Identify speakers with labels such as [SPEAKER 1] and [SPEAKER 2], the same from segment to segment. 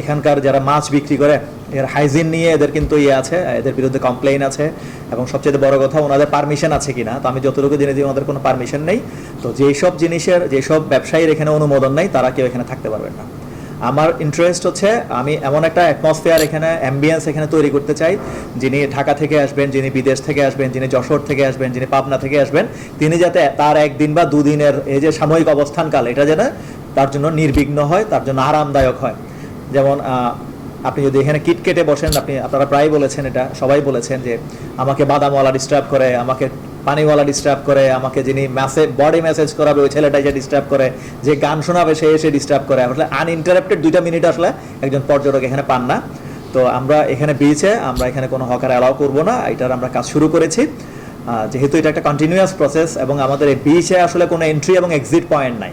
[SPEAKER 1] এখানকার যারা মাছ বিক্রি করে, এর হাইজিন নিয়ে এদের কিন্তু ইয়ে আছে, এদের বিরুদ্ধে কমপ্লেইন আছে। এবং সবচেয়ে বড় কথা, ওনাদের পারমিশন আছে কিনা, তো আমি যতটুকু জেনেছি, ওনাদের কোনো পারমিশন নেই। তো যেসব জিনিসের, যেসব ব্যবসায়ীর এখানে অনুমোদন নেই, তারা কেউ এখানে থাকতে পারবেন না। আমার ইন্টারেস্ট হচ্ছে, আমি এমন একটা অ্যাটমসফিয়ার এখানে অ্যাম্বিয়েন্স এখানে তৈরি করতে চাই, যিনি ঢাকা থেকে আসবেন, যিনি বিদেশ থেকে আসবেন, যিনি যশোর থেকে আসবেন, যিনি পাবনা থেকে আসবেন, তিনি যাতে তার একদিন বা দুদিনের এই যে সাময়িক অবস্থানকাল, এটা যেন তার জন্য নির্বিঘ্ন হয়, তার জন্য আরামদায়ক হয়। যেমন আপনি যদি এখানে কিট কেটে বসেন, আপনি, আপনারা প্রায় বলেছেন এটা, সবাই বলেছেন যে আমাকে বাদামওয়ালা ডিস্টার্ব করে, আমাকে পানিওয়ালা ডিস্টার্ব করে, আমাকে যিনি মেসেজ বডি মেসেজ করাবে, ওই ছেলেটা যে ডিস্টার্ব করে, যে গান শোনাবে, সে এসে ডিস্টার্ব করে। আসলে আনইন্টারাপ্টেড দুইটা মিনিট আসলে একজন পর্যটক এখানে পান না। তো আমরা এখানে বিচে আমরা এখানে কোনো হকার অ্যালাউ করব না, এটার আমরা কাজ শুরু করেছি। যেহেতু এটা একটা কন্টিনিউয়াস প্রসেস এবং আমাদের এই বিচে আসলে কোনো এন্ট্রি এবং এক্সিট পয়েন্ট নাই।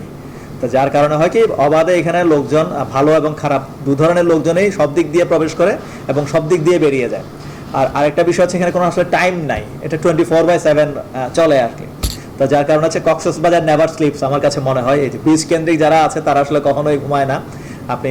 [SPEAKER 1] তো যার কারণে হয় কি, অবাধে এখানে লোকজন ভালো এবং খারাপ, দু ধরনের লোকজনেই সব দিক দিয়ে প্রবেশ করে এবং সব দিক দিয়ে বেরিয়ে যায়। আর আরেকটা বিষয় হচ্ছে এখানে কোনো আসলে টাইম নাই, এটা টোয়েন্টি ফোর বাই সেভেন চলে আর কি। তো যার কারণে হচ্ছে কক্সেস বাজার নেভার স্লিপস আমার কাছে মনে হয়। এই যে বীজ কেন্দ্রিক যারা আছে, তারা আসলে কখনোই ঘুমায় না। আপনি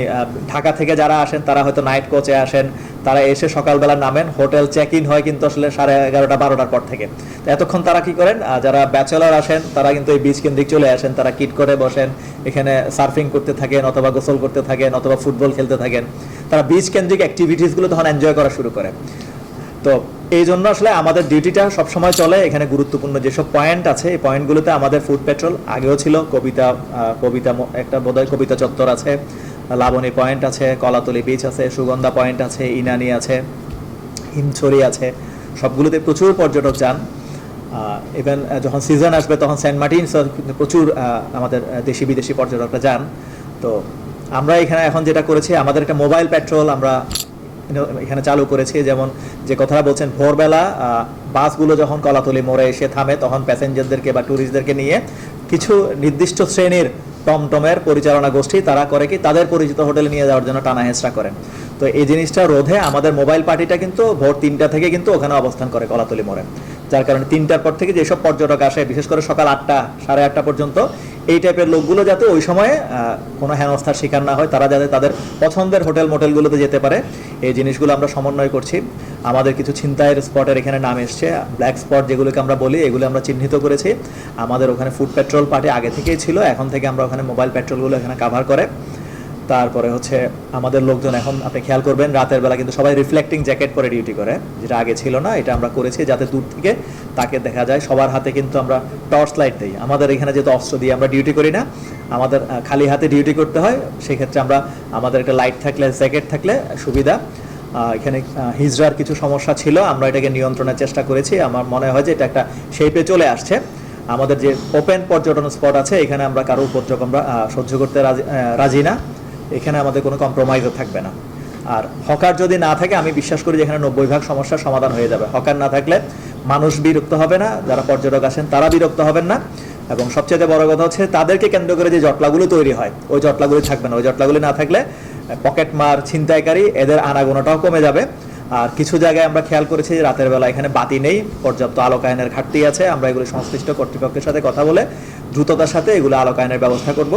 [SPEAKER 1] ঢাকা থেকে যারা আসেন, তারা হয়তো নাইট কোচে আসেন, তারা এসে সকালবেলা নামেন হোটেল চেক ইন হয় কিন্তু আসলে সাড়ে এগারোটা, বারোটার পর থেকে। তো এতক্ষণ তারা কি করেন? যারা ব্যাচেলর আসেন, তারা কিন্তু এই বিচ কেন্দ্রিক চলে আসেন, তারা কিট করে বসেন, এখানে সার্ফিং করতে থাকেন অথবা গোসল করতে থাকেন অথবা ফুটবল খেলতে থাকেন। তারা বিচ কেন্দ্রিক অ্যাক্টিভিটিসগুলো তখন এনজয় করা শুরু করে। তো এই জন্য আসলে আমাদের ডিউটিটা সবসময় চলে। এখানে গুরুত্বপূর্ণ যেসব পয়েন্ট আছে, এই পয়েন্টগুলোতে আমাদের ফুড পেট্রোল আগেও ছিল। কবিতা কবিতা একটা বোধহয় কবিতা চত্বর আছে। লাবণী পয়েন্ট আছে, কলাতলি বিচ আছে, সুগন্ধা পয়েন্ট আছে, ইনানি আছে, হিমছড়ি আছে, সবগুলোতে প্রচুর পর্যটক যান। ইভেন যখন সিজন আসবে তখন সেন্ট মার্টিনস প্রচুর আমাদের দেশি বিদেশি পর্যটকরা যান। তো আমরা এখানে এখন যেটা করেছি, আমাদের একটা মোবাইল পেট্রোল আমরা এখানে চালু করেছি। যেমন যে কথাটা বলছেন, ভোরবেলা বাসগুলো যখন কলাতলি মোড়ে এসে থামে, তখন প্যাসেঞ্জারদেরকে বা ট্যুরিস্টদেরকে নিয়ে কিছু নির্দিষ্ট শ্রেণির টমটমের পরিচালনা গোষ্ঠী তারা করে কি? তাদের পরিচিত হোটেলে নিয়ে যাওয়ার জন্য টানা হেঁচড়া করেন। তো এই জিনিসটা রোধে আমাদের মোবাইল পার্টিটা কিন্তু ভোর তিনটা থেকে কিন্তু ওখানে অবস্থান করে কলাতলি মোড়ে। যার কারণে তিনটার পর থেকে যেসব পর্যটক আসে, বিশেষ করে সকাল আটটা, সাড়ে আটটা পর্যন্ত, এই টাইপের লোকগুলো যাতে ওই সময়ে কোনো হেনস্থার শিকার না হয়, তারা যাতে তাদের পছন্দের হোটেল মোটেলগুলোতে যেতে পারে। এই জিনিসগুলো আমরা সমন্বয় করছি। আমাদের কিছু ছিনতাইয়ের স্পটের এখানে নাম এসছে। ব্ল্যাক স্পট যেগুলোকে আমরা বলি, এগুলো আমরা চিহ্নিত করেছি। আমাদের ওখানে ফুড পেট্রোল পার্টি আগে থেকেই ছিল, এখন থেকে আমরা ওখানে মোবাইল পেট্রোলগুলো এখানে কাভার করে। তারপরে হচ্ছে আমাদের লোকজন এখন আপনি খেয়াল করবেন রাতের বেলা কিন্তু সবাই রিফ্লেক্টিং জ্যাকেট পরে ডিউটি করে যেটা আগে ছিল না এটা আমরা করেছি যাতে দূর থেকে তাকে দেখা যায়। সবার হাতে কিন্তু আমরা টর্চ লাইট দিই। আমাদের এখানে যেহেতু অস্ত্র দিয়ে আমরা ডিউটি করি না আমাদের খালি হাতে ডিউটি করতে হয় সেক্ষেত্রে আমরা আমাদের একটা লাইট থাকলে জ্যাকেট থাকলে সুবিধা। এখানে আহ, হিজড়ার কিছু সমস্যা ছিল আমরা এটাকে নিয়ন্ত্রণের চেষ্টা করেছি। আমার মনে হয় যে এটা একটা শেপে চলে আসছে। আমাদের যে ওপেন পর্যটন স্পট আছে এখানে আমরা কারও উপদ্রব আমরা সহ্য করতে রাজি না। এখানে আমাদের কোনো কম্প্রোমাইজও থাকবে না। আর হকার যদি না থাকে, আমি বিশ্বাস করি যে এখানে নব্বই ভাগ সমস্যার সমাধান হয়ে যাবে। হকার না থাকলে মানুষ বিরক্ত হবে না, যারা পর্যটক আসেন তারা বিরক্ত হবেন না। এবং সবচেয়ে বড় কথা হচ্ছে, তাদেরকে কেন্দ্র করে যে জটলাগুলো তৈরি হয়, ওই জটলাগুলি থাকবে না। ওই জটলাগুলি না থাকলে পকেট মার ছিনতাইকারী, এদের আনাগোনাটাও কমে যাবে। আর কিছু জায়গায় আমরা খেয়াল করেছি, রাতের বেলা এখানে বাতি নেই, পর্যাপ্ত আলোকায়নের ঘাটতি আছে। আমরা এগুলো সংশ্লিষ্ট কর্তৃপক্ষের সাথে কথা বলে দ্রুততার সাথে এগুলো আলোকায়নের ব্যবস্থা করব।